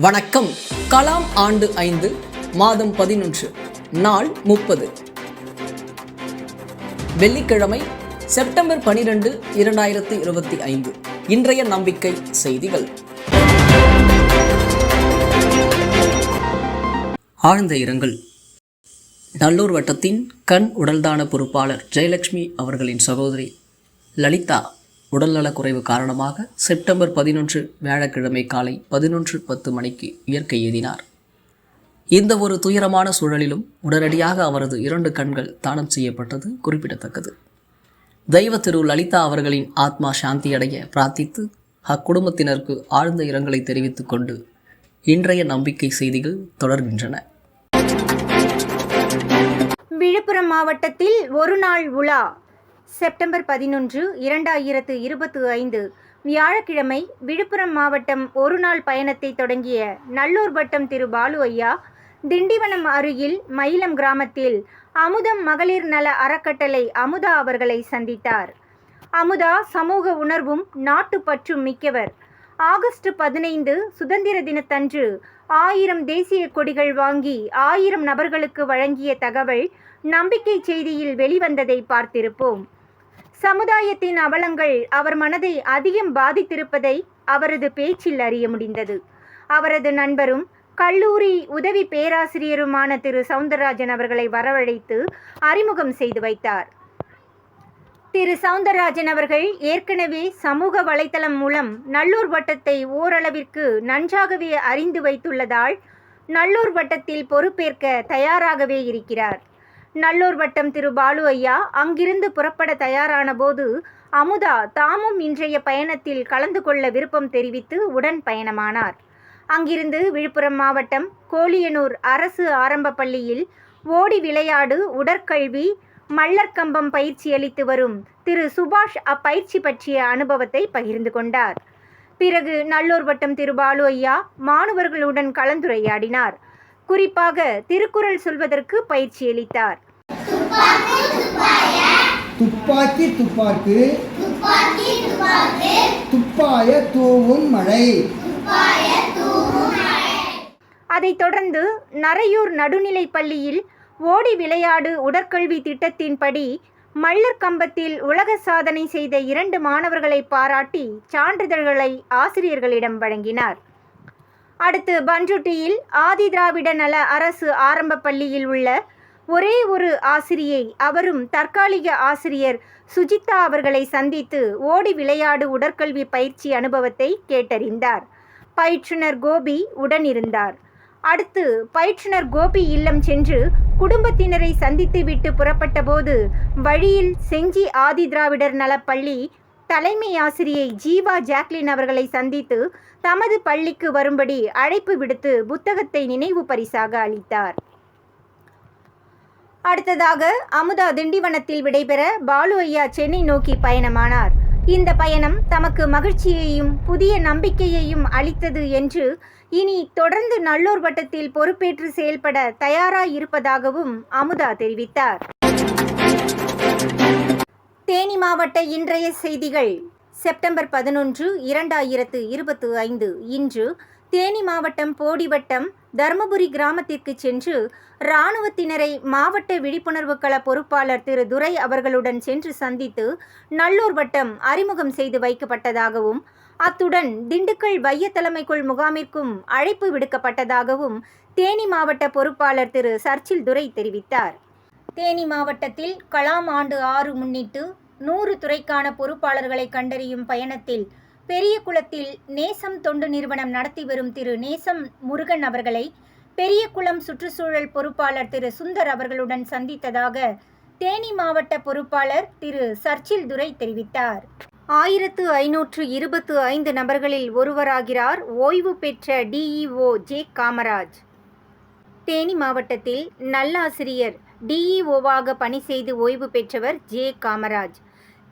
வணக்கம். கலாம் ஆண்டு ஐந்து மாதம் பதினொன்று நாள் முப்பது. வெள்ளிக்கிழமை செப்டம்பர் பனிரெண்டு இரண்டாயிரத்தி இருபத்தி ஐந்து. இன்றைய நம்பிக்கை செய்திகள். ஆழ்ந்த இரங்கல். நல்லூர் வட்டத்தின் கண் உடல்தான பொறுப்பாளர் ஜெயலட்சுமி அவர்களின் சகோதரி லலிதா உடல்நலக்குறைவு காரணமாக செப்டம்பர் பதினொன்று வியாழக்கிழமை காலை பதினொன்று பத்து மணிக்கு இயற்கை எழுதினார் இந்த ஒரு துயரமான சூழலிலும் உடனடியாக அவரது இரண்டு கண்கள் தானம் செய்யப்பட்டது குறிப்பிடத்தக்கது. தெய்வ திரு லலிதா அவர்களின் ஆத்மா சாந்தியடைய பிரார்த்தித்து அக்குடும்பத்தினருக்கு ஆழ்ந்த இரங்கலை தெரிவித்துக் கொண்டு இன்றைய நம்பிக்கை செய்திகள் தொடர்கின்றன. விழுப்புரம் மாவட்டத்தில் ஒரு நாள் உலா செப்டம்பர் பதினொன்று இரண்டாயிரத்து இருபத்து ஐந்து. வியாழக்கிழமை விழுப்புரம் மாவட்டம் ஒரு நாள் பயணத்தை தொடங்கிய நல்லூர் வட்டம் திரு பாலு ஐயா திண்டிவனம் அருகில் மயிலம் கிராமத்தில் அமுதம் மகளிர் நல அறக்கட்டளை அமுதா அவர்களை சந்தித்தார். அமுதா சமூக உணர்வும் நாட்டுப்பற்றும் மிக்கவர். ஆகஸ்ட் பதினைந்து சுதந்திர தினத்தன்று ஆயிரம் தேசிய கொடிகள் வாங்கி ஆயிரம் நபர்களுக்கு வழங்கிய தகவல் நம்பிக்கை செய்தியில் வெளிவந்ததை பார்த்திருப்போம். சமுதாயத்தின் அவலங்கள் அவர் மனதை அதிகம் பாதித்திருப்பதை அவரது பேச்சில் அறிய முடிந்தது. அவரது நண்பரும் கல்லூரி உதவி பேராசிரியருமான திரு. சவுந்தரராஜன் அவர்களை வரவழைத்து அறிமுகம் செய்து வைத்தார். திரு. சவுந்தரராஜன் அவர்கள் ஏற்கனவே சமூக வலைதளம் மூலம் நல்லூர் வட்டத்தை ஓரளவிற்கு நன்றாகவே அறிந்து வைத்துள்ளதால் நல்லூர் வட்டத்தில் பொறுப்பேற்க தயாராகவே இருக்கிறார். நல்லூர் வட்டம் திரு பாலு ஐயா அங்கிருந்து புறப்பட தயாரான போது அமுதா தாமும் இன்றைய பயணத்தில் கலந்து கொள்ள விருப்பம் தெரிவித்து உடன் பயணமானார். அங்கிருந்து விழுப்புரம் மாவட்டம் கோலியனூர் அரசு ஆரம்ப பள்ளியில் ஓடி விளையாடு உடற்கல்வி மல்லர்கம்பம் பயிற்சி அளித்து வரும் திரு சுபாஷ் அப்பயிற்சி பற்றிய அனுபவத்தை பகிர்ந்து கொண்டார். பிறகு நல்லூர் வட்டம் திரு பாலு ஐயா மாணவர்களுடன் கலந்துரையாடினார். குறிப்பாக திருக்குறள் சொல்வதற்கு பயிற்சி அளித்தார். துப்பாக்கி துப்பாக்கு துப்பாய தூவும் மழை. அதைத் தொடர்ந்து நரையூர் நடுநிலைப் பள்ளியில் ஓடி விளையாடு உடற்கல்வி திட்டத்தின்படி மல்லர் கம்பத்தில் உலக சாதனை செய்த இரண்டு மாணவர்களை பாராட்டி சான்றிதழ்களை ஆசிரியர்களிடம் வழங்கினார். அடுத்து பன்ருட்டியில் ஆதி திராவிட நல அரசு ஆரம்ப பள்ளியில் உள்ள ஒரே ஒரு ஆசிரியை அவரும் தற்காலிக ஆசிரியர் சுஜிதா அவர்களை சந்தித்து ஓடி விளையாடு உடற்கல்வி பயிற்சி அனுபவத்தை கேட்டறிந்தார். பயிற்றுனர் கோபி உடனிருந்தார். அடுத்து பயிற்றுனர் கோபி இல்லம் சென்று குடும்பத்தினரை சந்தித்துவிட்டு புறப்பட்டபோது வழியில் செஞ்சி ஆதி திராவிடர் நலப்பள்ளி தலைமை ஆசிரியை ஜீவா ஜாக்லின் அவர்களை சந்தித்து தமது பள்ளிக்கு வரும்படி அழைப்பு விடுத்து புத்தகத்தை நினைவு பரிசாக அளித்தார். அடுத்ததாக அமுதா திண்டிவனத்தில் விடைபெற பாலு ஐயா சென்னை நோக்கி பயணமானார். இந்த பயணம் தமக்கு மகிழ்ச்சியையும் புதிய நம்பிக்கையையும் அளித்தது என்று இனி தொடர்ந்து நல்லூர் வட்டத்தில் பொறுப்பேற்று செயல்பட தயாராயிருப்பதாகவும் அமுதா தெரிவித்தார். தேனி மாவட்ட இன்றைய செய்திகள். செப்டம்பர் பதினொன்று இரண்டாயிரத்து இருபத்து ஐந்து. இன்று தேனி மாவட்டம் போடிவட்டம் தர்மபுரி கிராமத்திற்கு சென்று இராணுவத்தினரை மாவட்ட விழிப்புணர்வு கள பொறுப்பாளர் திரு துரை அவர்களுடன் சென்று சந்தித்து நல்லூர் வட்டம் அறிமுகம் செய்து வைக்கப்பட்டதாகவும் அத்துடன் திண்டுக்கல் வைய தலைமைக்குள் முகாமிற்கும் அழைப்பு விடுக்கப்பட்டதாகவும் தேனி மாவட்ட பொறுப்பாளர் திரு சர்ச்சில் துரை தெரிவித்தார். தேனி மாவட்டத்தில் கலாம் ஆண்டு ஆறு முன்னிட்டு நூறு துறைக்கான பொறுப்பாளர்களை கண்டறியும் பயணத்தில் பெரிய குளத்தில் நேசம் தொண்டு நிறுவனம் நடத்தி வரும் திரு நேசம் முருகன் அவர்களை பெரியகுளம் சுற்றுச்சூழல் பொறுப்பாளர் திரு சுந்தர் அவர்களுடன் சந்தித்ததாக தேனி மாவட்ட பொறுப்பாளர் திரு சர்ச்சில் துரை தெரிவித்தார். ஆயிரத்து ஐநூற்று இருபத்து ஐந்து நபர்களில் ஒருவராகிறார் ஓய்வு பெற்ற டிஇஓ ஜே காமராஜ். தேனி மாவட்டத்தில் நல்லாசிரியர் டிஇஓவாக பணி செய்து ஓய்வு பெற்றவர் ஜே. காமராஜ்.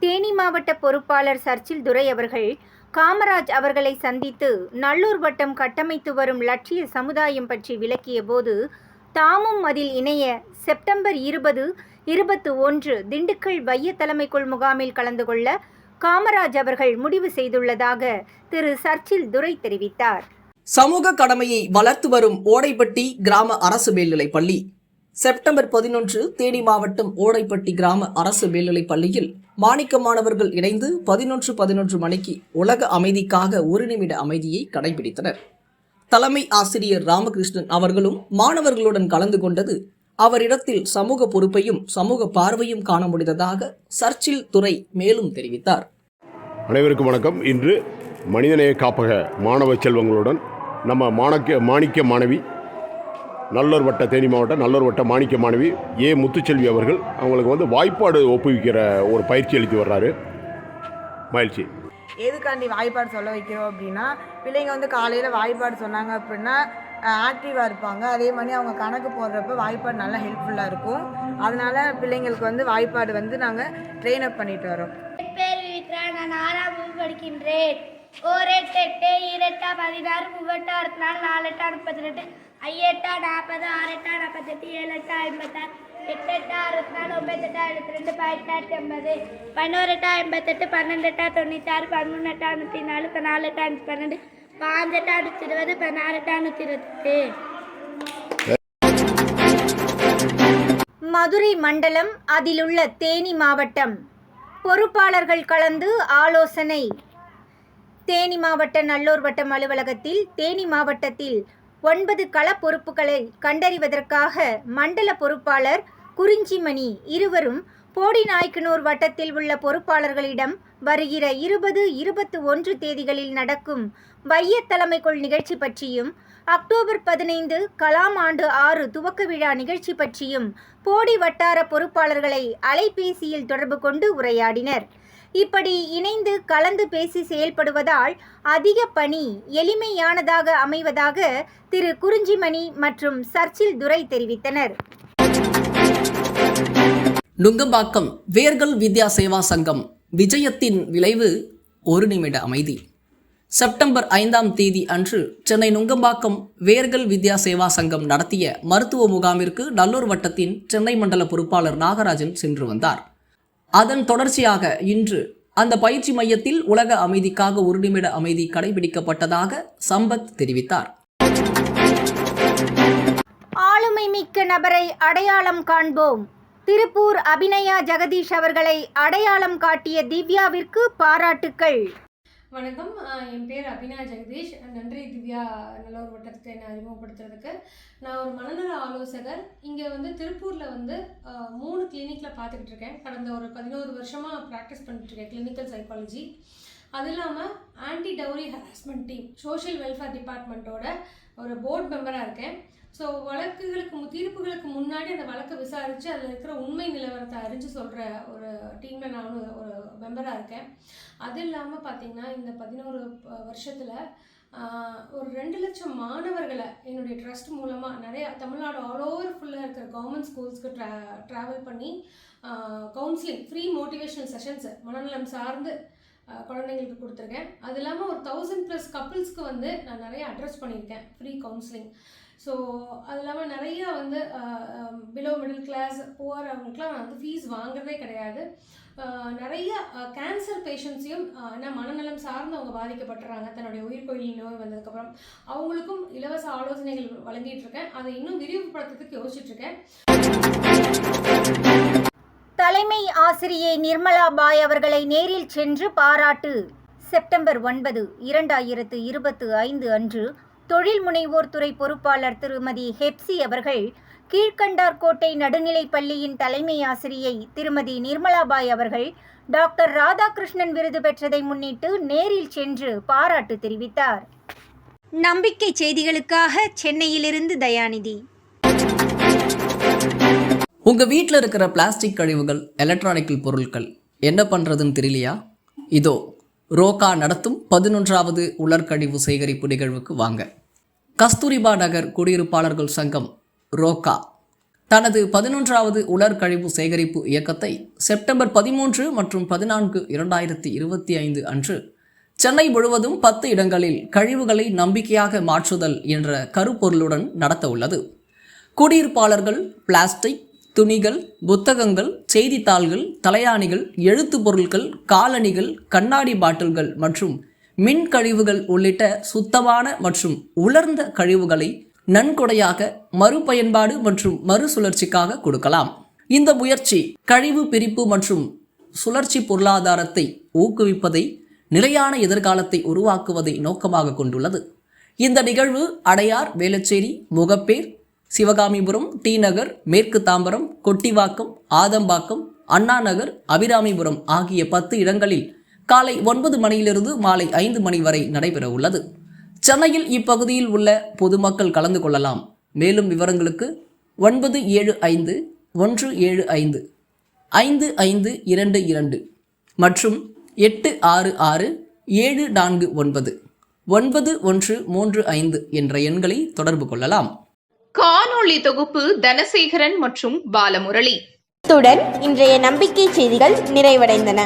தேனி மாவட்ட பொறுப்பாளர் சர்ச்சில் துரை அவர்கள் காமராஜ் அவர்களை சந்தித்து நல்லூர் வட்டம் கட்டமைத்து வரும் லட்சிய சமுதாயம் பற்றி விளக்கிய போது தாமும் அதில் இணைய செப்டம்பர் இருபது இருபத்து ஒன்று திண்டுக்கல் வைய தலைமைக்குள் முகாமில் கலந்து கொள்ள காமராஜ் அவர்கள் முடிவு செய்துள்ளதாக திரு. சர்ச்சில் துரை தெரிவித்தார். சமூக கடமையை வளர்த்து வரும் ஓடைப்பட்டி கிராம அரசு மேல்நிலைப் பள்ளி. செப்டம்பர் பதினொன்று தேனி மாவட்டம் ஓடைப்பட்டி கிராம அரசு மேல்நிலைப் பள்ளியில் மாணிக்க மாணவர்கள் இணைந்து பதினொன்று பதினொன்று மணிக்கு உலக அமைதிக்காக ஒரு நிமிட அமைதியை கடைபிடித்தனர். தலைமை ஆசிரியர் ராமகிருஷ்ணன் அவர்களும் மாணவர்களுடன் கலந்து கொண்டது அவரிடத்தில் சமூக பொறுப்பையும் சமூக பார்வையும் காண முடிந்ததாக சர்ச்சில் துறை மேலும் தெரிவித்தார். அனைவருக்கும் வணக்கம். இன்று மனிதநேய காப்பக மாணவ செல்வங்களுடன் நம்ம மாணக்க மாணிக்க மாணவி நல்லூர் வட்ட தேனி மாவட்டம் நல்லூர் வட்ட மாணிக்க மாணவி ஏ முத்துச்செல்வி அவர்கள் அவங்களுக்கு வந்து வாய்ப்பாடு ஒப்புவிக்கிற ஒரு பயிற்சி அளித்து வர்றாரு. மகிழ்ச்சி. எதுக்காண்டி வாய்ப்பாடு சொல்ல வைக்கிறோம் அப்படின்னா பிள்ளைங்க வந்து காலையில் வாய்ப்பாடு சொன்னாங்க அப்படின்னா ஆக்டிவாக இருப்பாங்க. அதே மாதிரி அவங்க கணக்கு போடுறப்ப வாய்ப்பாடு நல்லா ஹெல்ப்ஃபுல்லாக இருக்கும். அதனால் பிள்ளைங்களுக்கு வந்து வாய்ப்பாடு வந்து நாங்கள் ட்ரெயின் அப் பண்ணிட்டு வரோம் பேர் வித்ரா நான் ஆறாம் வகுப்பு படிக்கின்றேன். ஓர் எட்டு எட்டு ஈரெட்டா பதினாறு மூவெட்டா அறுபத்தி நாலு நாலெட்டா முப்பத்தி ரெண்டு ஐயெட்டா நாற்பது ஆறெட்டா நாற்பத்தெட்டு ஏழெட்டா ஐம்பத்தாறு எட்டெட்டா அறுபத்தி நாலு ஒம்பத்தெட்டா எழுபத்தி ரெண்டு பதினெட்டாயிரத்தி ஐம்பது பதினோரெட்டா எண்பத்தெட்டு பன்னெண்டெட்டா தொண்ணூத்தாறு பதிமூணெட்டா நூற்றி நாலு பதினாலெட்டா நூற்றி பன்னெண்டு பாஞ்செட்டா நூற்றி இருபது பதினாறெட்டா நூற்றி இருபத்தெட்டு மதுரை மண்டலம் அதிலுள்ள தேனி மாவட்டம். பொறுப்பாளர்கள் கலந்து ஆலோசனை. தேனி மாவட்ட நல்லூர் வட்டம் அலுவலகத்தில் தேனி மாவட்டத்தில் ஒன்பது கள பொறுப்புகளை கண்டறிவதற்காக மண்டல பொறுப்பாளர் குறிஞ்சிமணி இருவரும் போடிநாயக்கனூர் வட்டத்தில் உள்ள பொறுப்பாளர்களிடம் வருகிற இருபது இருபத்து ஒன்று தேதிகளில் நடக்கும் வைய தலைமைக்குள் நிகழ்ச்சி பற்றியும் அக்டோபர் பதினைந்து கலாம் ஆண்டு ஆறு துவக்க விழா நிகழ்ச்சி பற்றியும் போடி வட்டார பொறுப்பாளர்களை அலைபேசியில் தொடர்பு கொண்டு உரையாடினர். இப்படி இணைந்து கலந்து பேசி செயல்படுவதால் அதிக பணி எளிமையானதாக அமைவதாக திரு குறிஞ்சிமணி மற்றும் சர்ச்சில் துரை தெரிவித்தனர். நுங்கம்பாக்கம் வேர்கள் வித்யா சேவா சங்கம் விஜயத்தின் விளைவு ஒரு நிமிட அமைதி. செப்டம்பர் ஐந்தாம் தேதி அன்று சென்னை நுங்கம்பாக்கம் வேர்கள் வித்யா சேவா சங்கம் நடத்திய மருத்துவ முகாமிற்கு நல்லூர் வட்டத்தின் சென்னை மண்டல பொறுப்பாளர் நாகராஜன் சென்று வந்தார். அதன் தொடர்ச்சியாக இன்று அந்த பயிற்சி மையத்தில் உலக அமைதிக்காக ஒரு நிமிட அமைதி கடைபிடிக்கப்பட்டதாக சம்பத் தெரிவித்தார். ஆளுமை மிக்க நபரை அடையாளம் காண்போம். திருப்பூர் அபிநயா ஜெகதீஷ் அவர்களை அடையாளம் காட்டிய திவ்யாவிற்கு பாராட்டுக்கள். வணக்கம். என் பேர் அபினா ஜெகதீஷ். நன்றி திவ்யா நல்லூர் வட்டத்தை என்னை அறிமுகப்படுத்துறதுக்கு. நான் ஒரு மனநல ஆலோசகர். இங்கே வந்து திருப்பூரில் வந்து மூணு கிளினிக்கில் பார்த்துக்கிட்டு இருக்கேன். கடந்த ஒரு பதினோரு வருஷமாக ப்ராக்டிஸ் பண்ணிட்டு இருக்கேன் கிளினிக்கல் சைக்காலஜி அது இல்லாமல் anti dowry harassment team social welfare டிபார்ட்மெண்ட்டோட ஒரு போர்ட் மெம்பராக இருக்கேன். ஸோ வழக்குகளுக்கு தீர்ப்புகளுக்கு முன்னாடி அந்த வழக்கை விசாரித்து அதில் இருக்கிற உண்மை நிலவரத்தை அறிஞ்சு சொல்கிற ஒரு டீமில் நானும் ஒரு மெம்பராக இருக்கேன். அது இல்லாமல் பார்த்தீங்கன்னா இந்த பதினோரு வருஷத்தில் ஒரு ரெண்டு லட்சம் மாணவர்களை என்னுடைய ட்ரஸ்ட் மூலமாக நிறைய தமிழ்நாடு ஆல் ஓவர் ஃபுல்லாக இருக்கிற கவர்மெண்ட் ஸ்கூல்ஸ்க்கு ட்ரா ட்ராவல் பண்ணி கவுன்சிலிங் ஃப்ரீ மோட்டிவேஷனல் செஷன்ஸு மனநலம் சார்ந்து குழந்தைங்களுக்கு கொடுத்துருக்கேன். அது இல்லாமல் ஒரு தௌசண்ட் ப்ளஸ் கப்புள்ஸ்க்கு வந்து நான் நிறைய அட்ரஸ் பண்ணியிருக்கேன். ஃப்ரீ கவுன்சிலிங் ஸோ அது இல்லாமல் நிறைய வந்து பிலோ மிடில் கிளாஸ் புவர் அவங்களுக்குலாம் நான் வந்து ஃபீஸ் வாங்குறதே கிடையாது. நிறைய கேன்சர் பேஷண்ட்ஸையும் என்ன மனநலம் சார்ந்து அவங்க பாதிக்கப்பட்டுறாங்க. தன்னுடைய உயிர்கொல்லி நோய் வந்ததுக்கப்புறம். அவங்களுக்கும் இலவச ஆலோசனைகள் வழங்கிட்டு இருக்கேன் அதை இன்னும் விரிவுபடுத்துறதுக்கு யோசிச்சுட்டு இருக்கேன் தலைமை ஆசிரியை நிர்மலா பாய் அவர்களை நேரில் சென்று பாராட்டு. செப்டம்பர் ஒன்பது இரண்டாயிரத்து இருபத்து ஐந்து அன்று தொழில் முனைவோர் துறை பொறுப்பாளர் திருமதி ஹெப்சி அவர்கள் கீழ்கண்டார்கோட்டை நடுநிலைப் பள்ளியின் தலைமை ஆசிரியை திருமதி நிர்மலாபாய் அவர்கள் டாக்டர் ராதாகிருஷ்ணன் விருது பெற்றதை முன்னிட்டு நேரில் சென்று பாராட்டு தெரிவித்தார். நம்பிக்கை செய்திகளுக்காக சென்னையிலிருந்து தயாநிதி. உங்க வீட்டில் இருக்கிற பிளாஸ்டிக் கழிவுகள் எலக்ட்ரானிக்கல் பொருட்கள் என்ன பண்றதுன்னு தெரியலையா? இதோ ரோகா நடத்தும் பதினொன்றாவது உலர்கழிவு சேகரிப்பு நிகழ்வுக்கு வாங்க. கஸ்தூரிபா நகர் குடியிருப்பாளர்கள் சங்கம் ரோகா தனது பதினொன்றாவது உலர்கழிவு சேகரிப்பு இயக்கத்தை செப்டம்பர் பதிமூன்று மற்றும் பதினான்கு இரண்டாயிரத்தி இருபத்தி ஐந்து அன்று சென்னை முழுவதும் பத்து இடங்களில் கழிவுகளை நம்பிக்கையாக மாற்றுதல் என்ற கருப்பொருளுடன் நடத்த உள்ளது குடியிருப்பாளர்கள் பிளாஸ்டிக் துணிகள் புத்தகங்கள் செய்தித்தாள்கள் தலையாணிகள் எழுத்து பொருட்கள் காலணிகள் கண்ணாடி பாட்டில்கள் மற்றும் மின் கழிவுகள் உள்ளிட்ட சுத்தமான மற்றும் உலர்ந்த கழிவுகளை நன்கொடையாக மறுபயன்பாடு மற்றும் மறுசுழற்சிக்காக கொடுக்கலாம். இந்த முயற்சி கழிவு பிரிப்பு மற்றும் சுழற்சி பொருளாதாரத்தை ஊக்குவிப்பதை நிலையான எதிர்காலத்தை உருவாக்குவதை நோக்கமாக கொண்டுள்ளது. இந்த நிகழ்வு அடையார் வேளச்சேரி முகப்பேர் சிவகாமிபுரம் டி நகர் மேற்கு தாம்பரம் கொட்டிவாக்கம் ஆதம்பாக்கம் அண்ணா நகர் அபிராமிபுரம் ஆகிய பத்து இடங்களில் காலை ஒன்பது மணியிலிருந்து மாலை ஐந்து மணி வரை நடைபெற உள்ளது. சென்னையில் இப்பகுதியில் உள்ள பொதுமக்கள் கலந்து கொள்ளலாம். மேலும் விவரங்களுக்கு ஒன்பது ஏழு ஐந்து ஒன்று ஏழு ஐந்து ஐந்து ஐந்து இரண்டு இரண்டு மற்றும் எட்டு ஆறு ஆறு ஏழு நான்கு ஒன்பது ஒன்பது ஒன்று மூன்று ஐந்து என்ற எண்களை தொடர்பு கொள்ளலாம். காணொளி தொகுப்பு தனசேகரன் மற்றும் பாலமுரளி. இத்துடன் இன்றைய நம்பிக்கை செய்திகள் நிறைவடைந்தன.